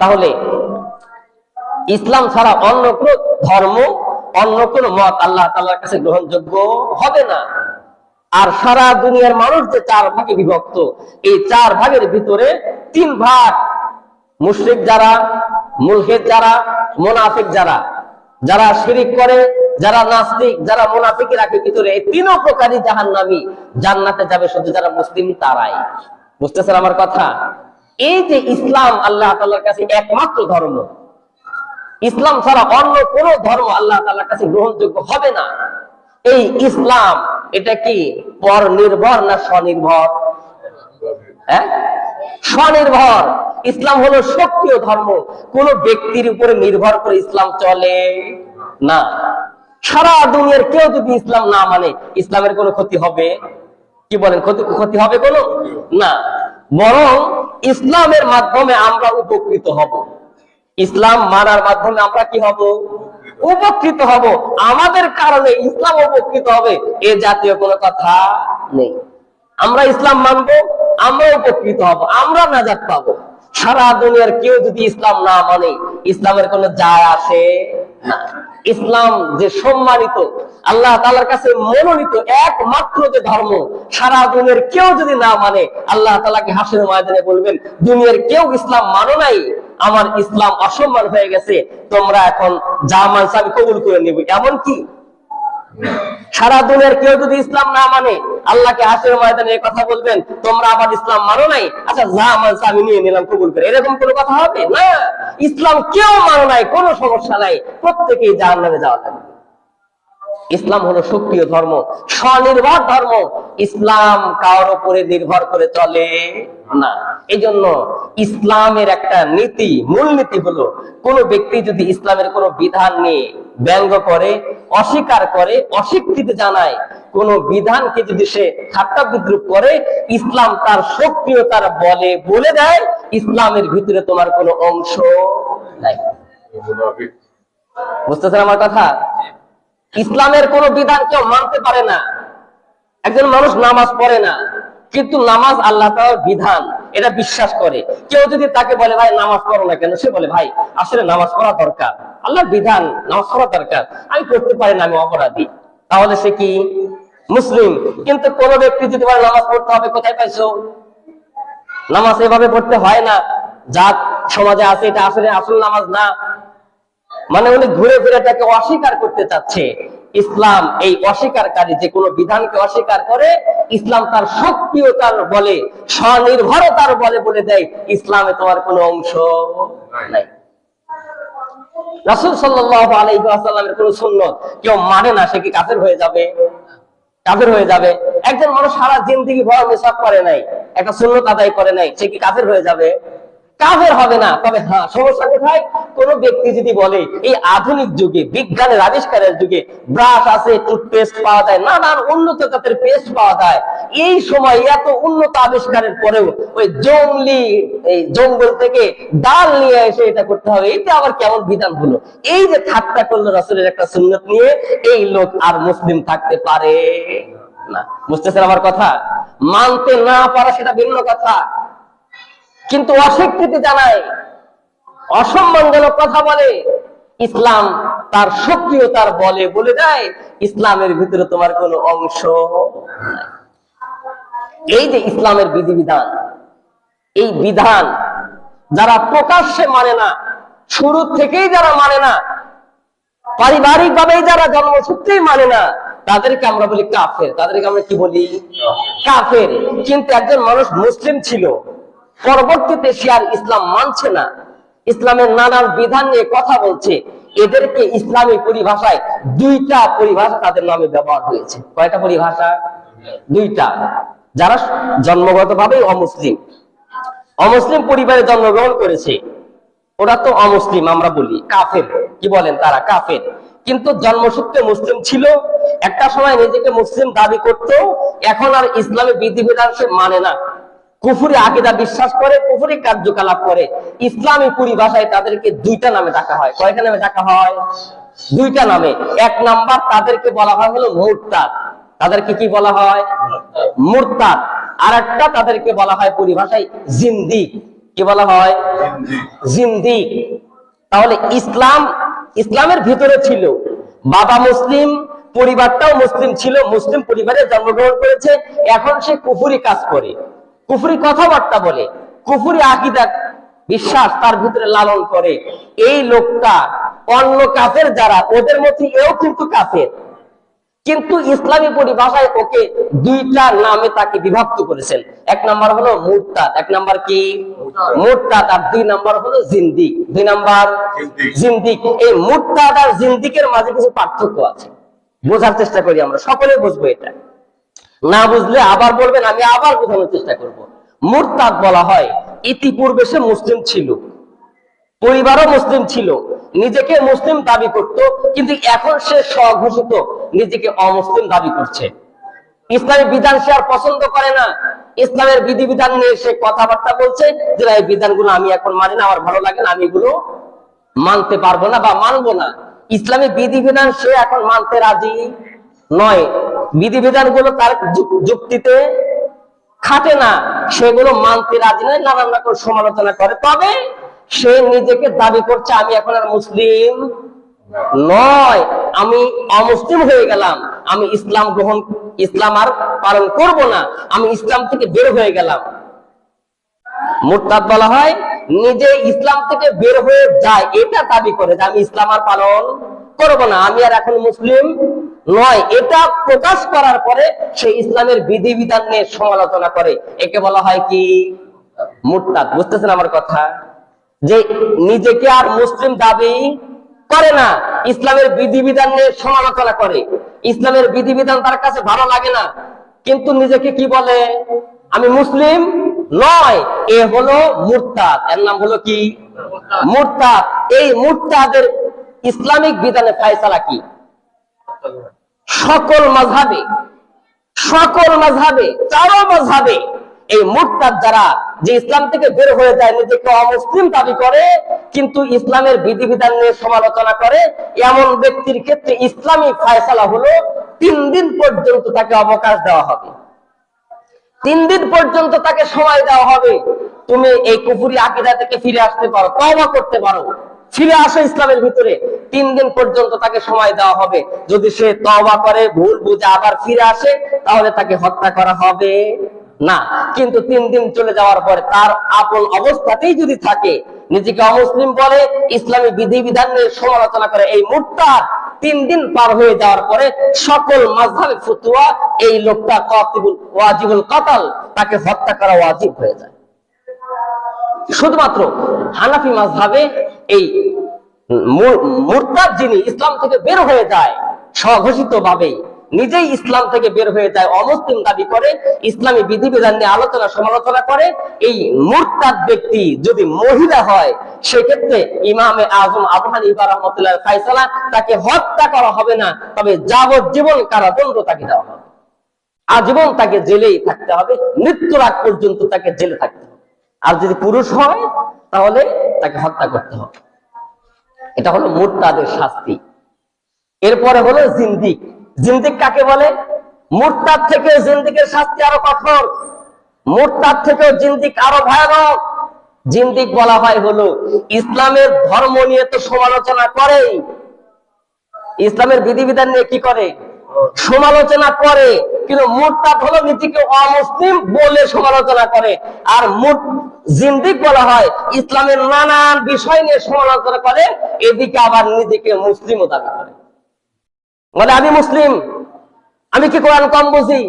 তাহলে ইসলাম ছাড়া অন্য কোন ধর্ম, অন্য কোন মত আল্লাহ তাআলার কাছে গ্রহণযোগ্য হবে না। আর সারা দুনিয়ার মানুষ যে চার ভাগে বিভক্ত, এই চার ভাগের ভিতরে তিন ভাগ মুশরিক যারা, মুলহিদ যারা, মুনাফিক যারা। যারা শিরিক করে, যারা নাস্তিক, যারা মুনাফিক রাখে ভিতরে এই তিনও প্রকারই জাহান্নামী। জান্নাতে যাবে শুধু যারা মুসলিম তারাই। বুঝতেছেন আমার কথা? এই যে ইসলাম আল্লাহ তাআলার কাছে একমাত্র ধর্ম, ইসলাম ছাড়া অন্য কোন ধর্ম আল্লাহ তাআলার কাছে গ্রহণযোগ্য হবে না। এই ইসলাম, এটা কি পর নির্ভর না স্বনির্ভর? হ্যাঁ? স্বনির্ভর। ইসলাম হলো সক্রিয় ধর্ম। কোন ব্যক্তির উপরে নির্ভর করে ইসলাম চলে না। সারা দুনিয়ার কেউ যদি ইসলাম না মানে ইসলামের কোনো ক্ষতি হবে? কি বলেন, ক্ষতি ক্ষতি হবে কোনো? না। বরং ইসলামের মাধ্যমে আমরা উপকৃত হব। ইসলাম মানার মাধ্যমে আমরা কি হব? উপকৃত হব। আমাদের কারণে ইসলাম উপকৃত হবে, এ জাতীয় কোনো কথা নেই। আমরা ইসলাম মানবো, আমরা উপকৃত হব, আমরা নাজাত পাবো। সারা দুনিয়ার কেউ যদি ইসলাম না মানে ইসলামের কোনো যায় আসে? ইসলাম যে সম্মানিত, আল্লাহ তালার কাছে মনোনীত একমাত্র যে ধর্ম, সারা দুনিয়ার কেউ যদি না মানে আল্লাহ তালাকে হাসির ময়দানে বলবেন, দুনিয়ার কেউ ইসলাম মানো নাই, আমার ইসলাম অসম্মান হয়ে গেছে, তোমরা এখন যা মানছে আমি কবুল করে নিব। এমন কি সারা দুনিয়ার কেউ যদি ইসলাম না মানে আল্লাহকে হাসির ময়দানে কথা বলবেন, তোমরা আবার ইসলাম মানো নাই? আচ্ছা যা মানছে আমি নিয়ে নিলাম, কবুল করে। এরকম কোনো কথা হবে? না। ইসলাম কেউ মানো নাই, কোনো সমস্যা নাই। প্রত্যেকেই জাহান নামে যাওয়া লাগবে। ইসলাম হলো সক্রিয় ধর্ম স্বনির্ভর ধর্ম। ইসলাম কারোর উপরে নির্ভর করে চলে না। এই জন্য ইসলামের একটা নীতি মূল নীতি হলো কোন ব্যক্তি যদি ইসলামের কোন বিধান নিয়ে ব্যঙ্গ করে অস্বীকার করে অস্বীকৃতি জানায় কোন বিধানকে যদি সে ঠাট্টা বিদ্রুপ করে ইসলাম তার সক্রিয়তার বলে বলে দেয় ইসলামের ভিতরে তোমার কোনো অংশ নাই। বুঝতেছেন আমার কথা? ইসলামের কোন বিধান কেউ মানতে পারে না। একজন মানুষ নামাজ পড়ে না, কিন্তু নামাজ আল্লাহ তাআলার বিধান, এটা বিশ্বাস করে। কেউ যদি তাকে বলে, ভাই, নামাজ পড়ো না কেন? সে বলে, ভাই, আসলে নামাজ পড়া দরকার। আল্লাহর বিধান, নামাজ পড়া দরকার। আমি পড়তে পারি না, আমি অপরাধী। তাহলে সে কি? মুসলিম। কিন্তু কোন ব্যক্তি যদি বলে, নামাজ পড়তে হবে, কোথায় পাইছো? নামাজ এভাবে পড়তে হয় না। যা সমাজে আছে, এটা আসলে আসল নামাজ না। মানে উনি ঘুরে ফিরে তাকে অস্বীকার করতে চাচ্ছে। ইসলাম এই অস্বীকারী যে কোনো বিধানকে অস্বীকার করে ইসলাম তার সক্রিয়তার বলে স্বনির্ভরতার বলে বলে দেয় ইসলামে তোমার কোনো অংশ নাই। রাসুল সাল্লাহ আলাইসাল্লামের কোন সুন্নত কেউ মানে না সে কি কাফের হয়ে যাবে? কাফের হয়ে যাবে। একজন মানুষ সারা জিন্দিগি ভয় মেসাব করে নাই একটা সুন্নত আদায় করে নাই সে কি কাফের হয়ে যাবে? কাফের হবে না। তবে হ্যাঁ সমস্যা কোথায়? কোন ব্যক্তি যদি বলে, এই আধুনিক যুগে, বিজ্ঞানের আবিষ্কারের যুগে ব্রাশ আছে, টুথপেস্ট পাওয়া যায়, নানান উন্নত জাতের পেস্ট পাওয়া যায়, এই সময় এত উন্নত আবিষ্কারের পরেও ওই জঙ্গলি এই জঙ্গল থেকে ডাল নিয়ে এসে এটা করতে হবে এটা আবার কেমন বিধান হলো? এই যে ঠাট্টা করল রাসুলের একটা সুন্নত নিয়ে, এই লোক আর মুসলিম থাকতে পারে না। বুঝতেছেন আমার কথা? মানতে না পারা সেটা ভিন্ন কথা। কিন্তু অস্বীকৃতি জানায়, অসম্মানজনক কথা বলে, ইসলাম তার সক্রিয়তার বলে বলে দেয়, ইসলামের ভিতরে তোমার কোনো অংশ এই যে ইসলামের বিধিবিধান, এই বিধান যারা প্রকাশ্যে মানে না, শুরু থেকেই যারা মানে না পারিবারিক ভাবেই যারা জন্মসূত্রেই মানে না, তাদেরকে আমরা বলি কাফের। তাদেরকে আমরা কি বলি? কাফের। কিন্তু একজন মানুষ মুসলিম ছিল পরবর্তীতে সে আর ইসলাম মানছে না। ইসলামের নানান বিধান নিয়ে কথা বলছে। এদেরকে ইসলামী পরিভাষায় দুইটা পরিভাষা তাদের নামে ব্যবহার হয়েছে। কয়টা পরিভাষা? দুইটা। যারা জন্মগত ভাবে অমুসলিম। অমুসলিম পরিবারে জন্মগ্রহণ করেছে। ওরা তো অমুসলিম, আমরা বলি। কাফের। কি বলেন তারা? কাফের। কিন্তু জন্মসূত্রে মুসলিম ছিল। একটা সময় নিজেকে মুসলিম দাবি করত। এখন আর ইসলামী বিধিবিধান সে মানে না। কুফুরি আকিদা বিশ্বাস করে, কুফুরি কার্যকলাপ করে। ইসলামী পরিভাষায় তাদেরকে দুইটা নামে ডাকা হয়। কয়টা নামে ডাকা হয়? দুইটা নামে। এক নাম্বার তাদেরকে বলা হয় হলো মুরতাদ। তাদেরকে কি বলা হয়? মুরতাদ। আর একটা তাদেরকে বলা হয় পরিভাষায় জিন্দিক। কি বলা হয়? জিন্দি তাহলে ইসলাম, ইসলামের ভিতরে ছিল। বাবা মুসলিম, পরিবারটাও মুসলিম ছিল। মুসলিম পরিবারে জন্মগ্রহণ করেছে। এখন সে কুফুরি কাজ করে। কুফুরি কথাবার্তা বলে কুফুরি আকিদা বিশ্বাস তার ভিতরে লালন করে। এই লোকটা অন্য কাফের যারা ওদের মধ্যে এও কিন্তু কাফের। কিন্তু ইসলামী পরিভাষায় ওকে দুইটা নামে তাকে বিভক্ত করেছেন। এক নাম্বার হলো মুরতাদ এক নাম্বার কি? মুরতাদ আর দুই নাম্বার হলো জিন্দিক। দুই নাম্বার? জিন্দিক। জিন্দিক। এই মুরতাদ আর জিন্দিকের মাঝে কিছু পার্থক্য আছে। বোঝার চেষ্টা করি আমরা সকলে বুঝব এটা। না বুঝলে আবার বলবেন, আমি আবার বোঝানোর চেষ্টা করব। মুরতাদ বলা হয়, ইতিপূর্বে সে মুসলিম ছিল। পরিবারও মুসলিম ছিল। নিজেকে মুসলিম দাবি করত, কিন্তু এখন সে স্বঘোষিত, নিজেকে অমুসলিম দাবি করছে। ইসলামী বিধান সে আর পছন্দ করে না। ইসলামের বিধিবিধান নিয়ে সে কথাবার্তা বলছে, যে এই বিধানগুলো আমি এখন মানি না, আমার ভালো লাগে না, আমি এগুলো মানতে পারব না বা মানবো না। ইসলামী বিধিবিধান সে এখন মানতে রাজি নয়। বিধিবিধানগুলো তার যুক্তিতে খাটে না। সেগুলো মানতে রাজি নয় নানান রকম সমালোচনা করে। তবে সে নিজেকে দাবি করছে, আমি এখন আর মুসলিম নয়। আমি অমুসলিম হয়ে গেলাম। আমি ইসলাম গ্রহণ, ইসলাম আর পালন করব না। আমি ইসলাম থেকে বের হয়ে গেলাম। মুরতাদ বলা হয়, নিজে ইসলাম থেকে বের হয়ে যায়। এটা দাবি করে যে আমি ইসলাম আর পালন করব না। আমি আর এখন মুসলিম নয়, এটা প্রকাশ করার পরে সে ইসলামের বিধিবিধান নিয়ে সমালোচনা করে। একে বলা হয় কি? মুরতাদ। বুঝতেছেন আমার কথা? যে নিজেকে আর মুসলিম দাবি করে না, ইসলামের বিধিবিধান নিয়ে সমালোচনা করে। ইসলামের বিধিবিধান তার কাছে ভালো লাগে না। কিন্তু নিজেকে কি বলে? আমি মুসলিম নয়, এ হলো মুরতাদ। এর নাম হলো কি? মুরতাদ। এই মুরতাদের ইসলামিক বিধানে ফায়সালা কি? সকল মাঝহাবে সকল মাঝহাবে চারো মাঝহাবে এই মুরতাদ যারা যে ইসলাম থেকে বের হয়ে যায়, নিজেকে অমুসলিম দাবি করে, কিন্তু ইসলামের বিধিবিধান নিয়ে সমালোচনা করে, এমন ব্যক্তির ক্ষেত্রে ইসলামী ফায়সালা হলো তিন দিন পর্যন্ত তাকে অবকাশ দেওয়া হবে। তিন দিন পর্যন্ত তাকে সময় দেওয়া হবে। তুমি এই কুপুরি আকিদা থেকে ফিরে আসতে পারো, তওবা করতে পারো। ফিরে আসো ইসলামের ভিতরে। তিন দিন পর্যন্ত তাকে সময় দেওয়া হবে। যদি সে তওবা করে, ভুল বুঝে আবার ফিরে আসে, তাহলে তাকে হত্যা করা হবে। না, কিন্তু তিন দিন চলে যাওয়ার পরে তার আপন অবস্থাতেই যদি থাকে, নিজেকে অমুসলিম বলে, ইসলামী বিধিবিধান নিয়ে সমালোচনা করে এই মুহূর্তা তিন দিন পার হয়ে যাওয়ার পরে সকল মাঝহাবে ফতুয়া এই লোকটা কাতিবুল, ওয়াজিবুল কাতাল, তাকে হত্যা করা ওয়াজিব হয়ে যায়। শুধুমাত্র হানাফি মাঝহাবে এই মুরতাদ যিনি ইসলাম থেকে বের হয়ে যায় স্বঘোষিত ভাবে নিজেই ইসলাম থেকে বের হয়ে যায়, অমুসলিম দাবি করে, ইসলামী বিধিবিধান নিয়ে আলোচনা সমালোচনা করে, এই মুরতাদ ব্যক্তি যদি মহিলা হয়, সেক্ষেত্রে ইমামে আজম আবু হানিফা রহমতুল্লাহ ফাইসালা তাকে হত্যা করা হবে না, তবে যাবজ্জীবন কারাদণ্ড তাকে দেওয়া হবে। আজীবন তাকে জেলেই থাকতে হবে, মৃত্যুর আগ পর্যন্ত তাকে জেলে থাকতে হবে। আর যদি পুরুষ হয় তাহলে তাকে হত্যা করতে হবে। এটা হলো মুরতাদের শাস্তি। এরপরে হলো জিন্দিক। জিন্দিক কাকে বলে? মুরতাদ থেকে জিন্দিকের শাস্তি আরও কঠোর। মুরতাদ থেকেও জিন্দিক আরও ভয়ানক। জিন্দিক বলা হয় হলো, ইসলামের ধর্ম নিয়ে তো সমালোচনা করেই। ইসলামের বিধিবিধান নিয়ে কি করে? সমালোচনা করে, কিন্তু মুরতাদ হলো নিজেকে অমুসলিম বলে সমালোচনা করে। আর মুর জিন্দিক বলা হয়, ইসলামের নানান বিষয় নিয়ে সমালোচনা করে, এদিকে আবার নিজেকে মুসলিমও দাবি করে। বলে আমি মুসলিম, আমি কি কোরআন কম বুঝি?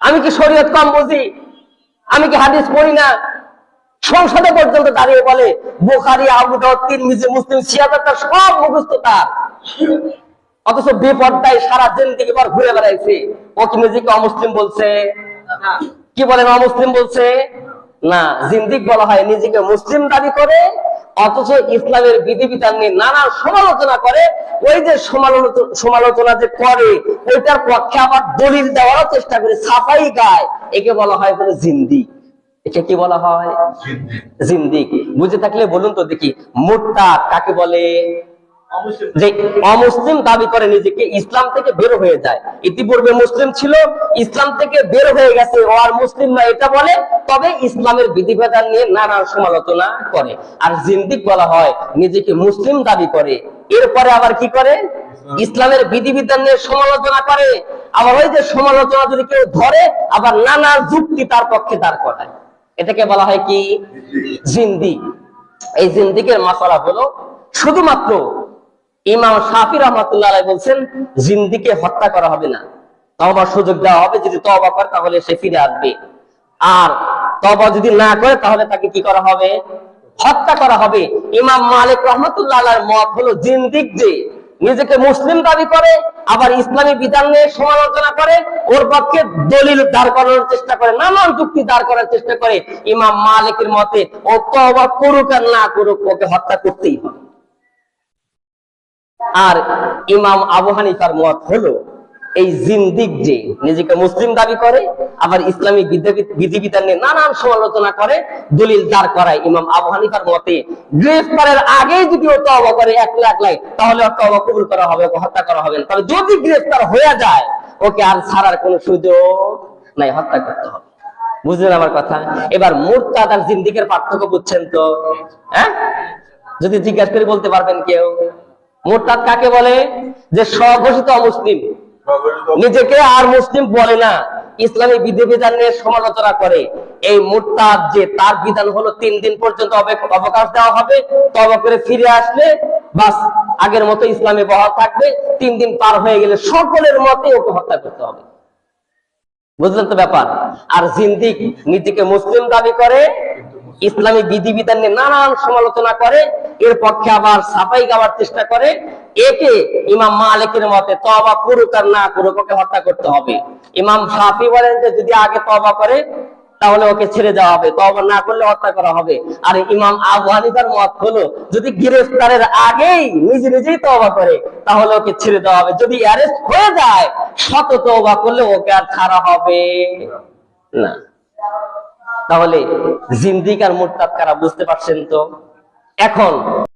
আমি কি শরীয়ত কম বুঝি? আমি কি হাদিস পড়ি না? সংসদে পর্যন্ত দাঁড়িয়ে বলে, বুখারি, আবু দাউদ মুসলিম সিয়াদার সব মুখস্থ তার। অথচ বেপর্দায় সারা জিন্দিগি পর ঘুরে বেড়াইছে। ও কি নিজেকে অমুসলিম বলছে? কি বলেন অমুসলিম বলছে? না জিন্দিক বলা হয় নিজেকে মুসলিম দাবি করে অথচ ইসলামের বিধিবিধান নিয়ে নানা সমালোচনা করে। ওই যে সমালোচনা যে করে ওইটার পক্ষে আবার দলিল দেওয়ারও চেষ্টা করে সাফাই গায়। একে বলা হয় বলে জিন্দিক। একে কি বলা হয়? জিন্দিক। বুঝে থাকলে বলুন তো দেখি মুরতাদ কাকে বলে? যে অমুসলিম দাবি করে নিজেকে ইসলাম থেকে বের হয়ে যায়। ইতিপূর্বে মুসলিম ছিল ইসলাম থেকে বের হয়ে গেছে ও আর মুসলিম না এটা বলে তবে ইসলামের বিধিবিধান নিয়ে নানান সমালোচনা করে। আর জিন্দিক বলা হয় নিজেকে মুসলিম দাবি করে। এরপরে আবার কি করে? ইসলামের বিধিবিধান নিয়ে সমালোচনা করে। আবার ওই যে সমালোচনা যদি কেউ ধরে আবার নানা যুক্তি তার পক্ষে দাঁড় করায়। এটাকে বলা হয় কি? জিন্দি এই জিন্দিকের মশলা হলো শুধুমাত্র ইমাম শাফি রহমতুল্লাহ বলছেন, জিন্দিকে হত্যা করা হবে না। তবার সুযোগ দেওয়া হবে, যদি তবা করে তাহলে সে ফিরে আসবে। আর তবা যদি না করে তাহলে তাকে কি করা হবে? হত্যা করা হবে। ইমাম মালিক রহমতুল্লাহ মত হলো জিন্দিক যে নিজেকে মুসলিম দাবি করে, আবার ইসলামী বিধান নিয়ে সমালোচনা করে, ওর পক্ষে দলিল দাঁড় করানোর চেষ্টা করে, নানান যুক্তি দাঁড় করার চেষ্টা করে। ইমাম মালিকের মতে ও তবা করুক আর না করুক, ওকে হত্যা করতেই হবে। আর ইমাম আবু হানিফার মত হলো এই জিন্দিক যে নিজেকে মুসলিম দাবি করে, আবার ইসলামী বিধিবিধান নিয়ে নানান সমালোচনা করে, দলিল দাঁড় করায় ইমাম আবু হানিফার মতে গ্রেফতারের আগেই যদি ও তওবা করে এক লাখ লাই তাহলে ওর তওবা কবুল করা হবে, ওকে হত্যা করা হবে। তবে যদি গ্রেফতার হয়ে যায়, ওকে আর ছাড়ার কোনো সুযোগ নাই, হত্যা করতে হবে। বুঝলেন আমার কথা? এবার মুরতাদ আর জিন্দিকের পার্থক্য বুঝছেন তো? হ্যাঁ? যদি জিজ্ঞাসা করে বলতে পারবেন কেউ? মোরতাদ কাকে বলে? যে স্বঘোষিত অমুসলিম নিজেকে আর মুসলিম বলে না ইসলামী বিধিবিধান নিয়ে সমালোচনা করে। এই মুরতাদ যে তার বিধান হলো তিন দিন পর্যন্ত অবকাশ দেওয়া হবে তবা করে ফিরে আসলে বাস আগের মতো ইসলামে বহাল থাকবে তিন দিন পার হয়ে গেলে সকলের মতে ওকে হত্যা করতে হবে। বুঝলেন তো ব্যাপার? আর জিন্দিক নিজেকে মুসলিম দাবি করে ইসলামী বিধিবিধান নিয়ে নানান সমালোচনা করে এর পক্ষে আবার সাফাই গাওয়ার চেষ্টা করে। একে ইমাম মালিকের মতে তবা করুক আর না করুক, ওকে হত্যা করতে হবে। ইমাম সাফি বলেন যে যদি আগে তবা করে, তাহলে ওকে ছেড়ে দেওয়া হবে। তবা না করলে হত্যা করা হবে। আর ইমাম আবু হানিফার মত হলো, যদি গ্রেফতারের আগেই নিজে নিজেই তবা করে, তাহলে ওকে ছেড়ে দেওয়া হবে। যদি অ্যারেস্ট হয়ে যায়, শত তবা করলে ওকে আর ছাড়া হবে না। তাহলে জিন্দিক আর মোরতাদ কারা বুঝতে পারছেন তো? এখন।